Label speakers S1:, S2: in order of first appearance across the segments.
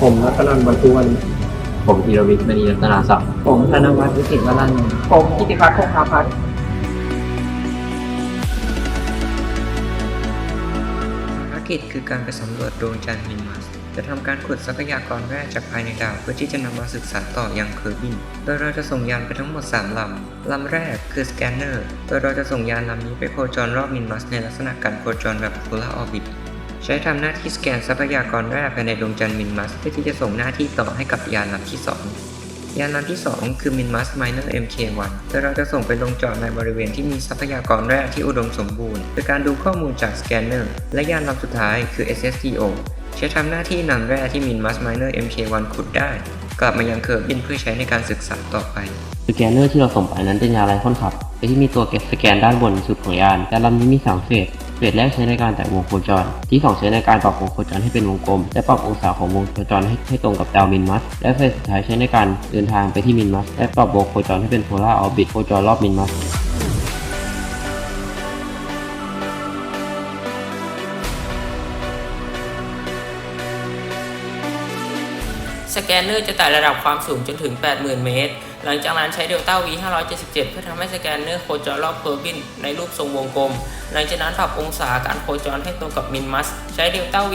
S1: ผมรัตนันท์บรรทุวัน
S2: ผมธีรวิทย์มณีรัตนาศักดิ์
S1: ผมธนวัฒน์วิสิตวรันท์ผมกิติพัฒน์คงคาพัฒน์
S3: ภารกิจคือการไปสำรวจดวงจันทร์มินมัสจะทำการขุดทรัพยากรแร่จากภายในดาวเพื่อที่จะนำมาศึกษาต่อยังเคอร์บิน โดยเราจะส่งยานไปทั้งหมด 3 ลำ ลำแรกคือสแกนเนอร์ โดยเราจะส่งยานลำนี้ไปโคจรรอบมินมัสในลักษณะการโคจรแบบ polar orbit ใช้ทำหน้าที่สแกนทรัพยากรแร่ภายในดวงจันทร์มินมัสเพื่อที่จะส่งหน้าที่ต่อให้กับยานลำที่ 2 ยานลำที่ 2 คือ Minmas Miner MK1 โดยเราจะส่งไปลงจอดในบริเวณที่มีทรัพยากรแร่ที่อุดมสมบูรณ์โดยการดูข้อมูลจากสแกนเนอร์และยานลำสุดท้ายคือ SSTO ใช้ทำหน้าที่นำแร่ที่ Minmas Miner MK1 ขุดได้ กลับมายังเคอร์บินเพื่อใช้ในการศึกษาต่อไป
S2: สแกนเนอร์ที่เราส่งไปนั้นเป็นยานไร้คนขับโดยที่มีตัวเก็บสแกนด้านบนสุดของยานยานลำนี้มีสามเฟส เฟสแรกใช้ในการแตะวงโคจร ที่สองใช้ในการปรับวงโคจรให้เป็นวงกลม และปรับองศาของวงโคจรให้ให้ตรงกับดาวมินมัส และเฟสสุดท้ายใช้ในการเดินทางไปที่มินมัส และปรับวงโคจรให้เป็นโพลาร์ออร์บิทโคจรรอบมินมัส
S4: สแกนเนอร์จะไต่ระดับความสูงจนถึง 80,000 เมตร หลังจากนั้นใช้เดลต้า V 577 เพื่อทำให้สแกนเนอร์โคจรรอบเคอร์บินในรูปทรงวงกลม หลังจากนั้นปรับองศาการโคจรให้ตรงกับมินมัส ใช้เดลต้า V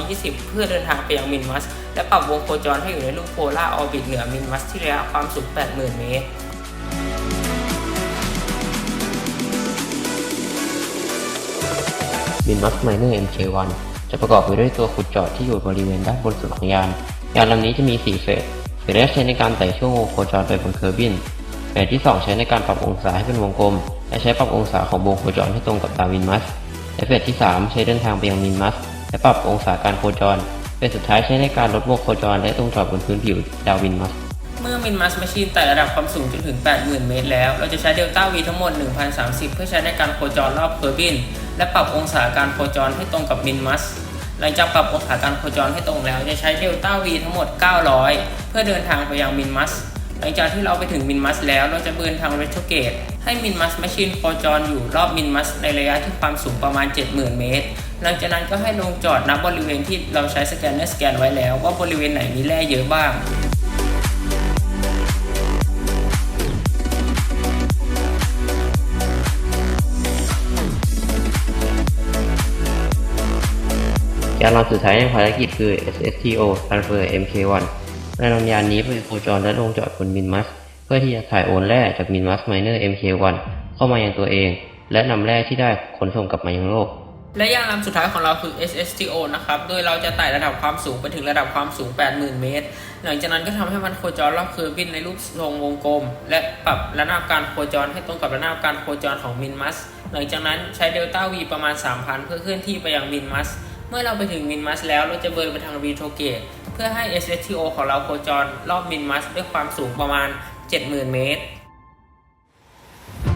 S4: 920 เพื่อเดินทางไปยังมินมัส และปรับวงโคจรให้อยู่ในรูปโพลาร์ออร์บิทเหนือมินมัสที่ระยะความสูง 80,000 เมตร
S2: มินมัสไมเนอร์ MK1 จะประกอบไปด้วยตัวขุดเจาะที่อยู่บริเวณด้านบนสุดของยาน ยานลำนี้จะมี 4 เฟส เฟสแรกใช้ในการไต่ช่วงวงโคจรไปบนเคอร์บินเฟสที่ 2 ใช้ในการปรับองศาให้เป็นวงกลม และใช้ปรับองศาของวงโคจรให้ตรงกับดาวมินมัสและเฟสที่ 3 ใช้เดินทางไปยังมินมัส และปรับองศาการโคจรเฟสสุดท้ายใช้ในการลดวงโคจรและตรงจอดบนพื้นผิวดาวมินมัส
S4: เมื่อมินมัสมชชีนไต่ระดับความสูงจนถึง 80,000 เมตรแล้ว เราจะใช้เดลต้า V ทั้งหมด 1,030 เพื่อใช้ในการโคจรรอบเคอร์บิน และปรับองศาการโคจรให้ตรงกับมินมัส หลังจากปรับองศาการโคจรให้ตรงแล้วจะใช้เดลต้า V ทั้งหมด 900 เพื่อเดินทางไปยังมินมัส หลังจากที่เราไปถึงมินมัสแล้วเราจะเบินทางเรโทรเกตให้มินมัสแมชชีนโคจรอยู่รอบมินมัสในระยะที่ความสูงประมาณ 70,000 เมตร หลังจากนั้นก็ให้ลงจอดนับบริเวณที่เราใช้สแกนเนอร์สแกนไว้แล้วว่าบริเวณไหนมีแร่เยอะบ้าง
S2: ยานลำสุดท้ายในภารกิจคือ SSTO Transfer MK1 ในลำยานนี้ไปโคจรและลงจอดบนมินมัส เพื่อที่จะถ่ายโอนแร่จากมินมัสไมเนอร์ MK1 เข้ามายังตัวเอง และนำแร่ที่ได้ขนส่งกลับมายังโลก
S4: และยานลำสุดท้ายของเราคือ SSTO นะครับ โดยเราจะไต่ระดับความสูงไปถึงระดับความสูง 80,000 เมตร หลังจากนั้นก็ทำให้มันโคจรรอบเคอร์บินในรูปทรงวงกลม และปรับระนาบการโคจรให้ตรงกับระนาบการโคจรของมินมัส หลังจากนั้นใช้เดลต้า V ประมาณ 3,000 เพื่อเคลื่อนที่ไปยังมินมัส มื่อเราไปถึงมินมัสแล้วเราจะเบิร์นไปทางรีโทเกตเพื่อให้ SSTO ของเราโคจรรอบมินมัสด้วยความสูงประมาณ 70,000 เมตร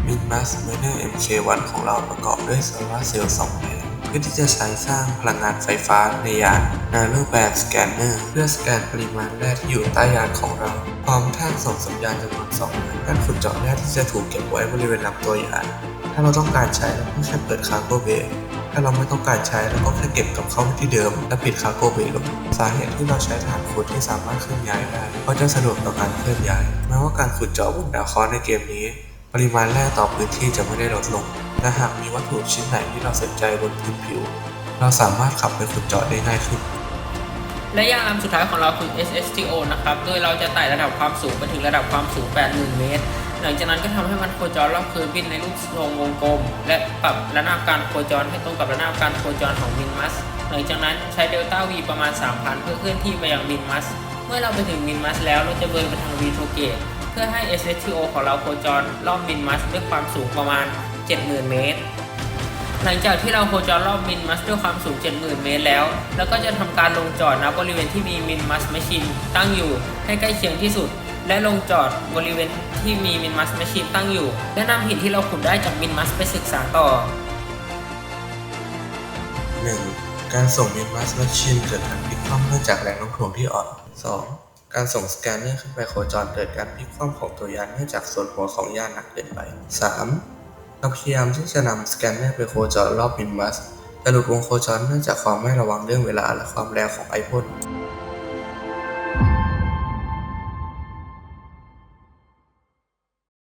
S5: มินมัสเมเนอร์ MK1 ของเราประกอบด้วยโซลาร์เซลล์2แผงเพื่อที่จะใช้สร้างพลังงานไฟฟ้าในยานนาโนแบนสแกนเนอร์เพื่อสแกนปริมาณแร่ที่อยู่ใต้ยานของเราพร้อมท่นส่งสัญญาณจำนวน2อันนั่นขุดเจาะแร่ที่จะถูกเก็บไว้บริเวณลำตัวยานถ้าเราต้องการใช้เราก็แค่เปิดคาร์โกเบย์ ถ้าเราไม่ต้องการใช้เราก็แค่เก็บกลับเข้าที่เดิม และปิดคาร์โกเบย์ลงสาเหตุที่เราใช้ฐานขุดที่สามารถเคลื่อนย้ายได้เพราะจะสะดวกต่อการเคลื่อนย้ายแม้ว่าการขุดเจาะบนดาวเคราะห์ในเกมนี้ ปริมาณแร่ต่อพื้นที่จะไม่ได้ลดลงและหากมีวัตถุชิ้นไหนที่เราสนใจบนพื้นผิว เราสามารถขับไปขุดเจาะได้ง่ายขึ้น
S4: และยานลำสุดท้ายของเราคือ SSTO นะครับ โดยเราจะไต่ระดับความสูงไปถึงระดับความสูง 80,000 เมตร หลังจากนั้นก็ทำให้มันโคจรรอบคอร์บินในรูปทรงวงกลม และปรับระนาบการโคจรให้ตรงกับระนาบการโคจรของมินมัส หลังจากนั้นใช้เดลต้า V ประมาณ 3,000 เพื่อเคลื่อนที่ไปยังมินมัส เมื่อเราไปถึงมินมัสแล้วเราจะเบิร์นไปทางรีโทเกตเพื่อให้ SSTO ของเราโคจรรอบมินมัสด้วยความสูงประมาณ 70,000 เมตรหลังจากที่เราโคจรรอบมินมัสด้วยความสูง 70,000 เมตรแล้ว แล้วก็จะทำการลงจอดณบริเวณที่มีมินมัสแมชชีนตั้งอยู่ให้ใกล้เคียงที่สุด และลงจอดบริเวณที่มีมินมัสแมชชีนตั้งอยู่ และนำหินที่เราขุดได้จากมินมัสไปศึกษาต่อ
S5: 1. การส่งมินมัสแมชชีนเกิดการพลิกคว่ำเนื่องจากแรงโน้มถ่วงที่อ่อน 2. การส่งสแกนเนอร์ขึ้นไปโคจรเกิดการพลิกคว่ำของตัวยานเนื่องจากส่วนหัวของยานหนักเกินไป 3. เราพยายามที่จะนำสแกนเนอร์ไปโคจรรอบมินมัสแต่หลุดวงโคจรเนื่องจากความไม่ระวังเรื่องเวลาและความแรงของไอพ่น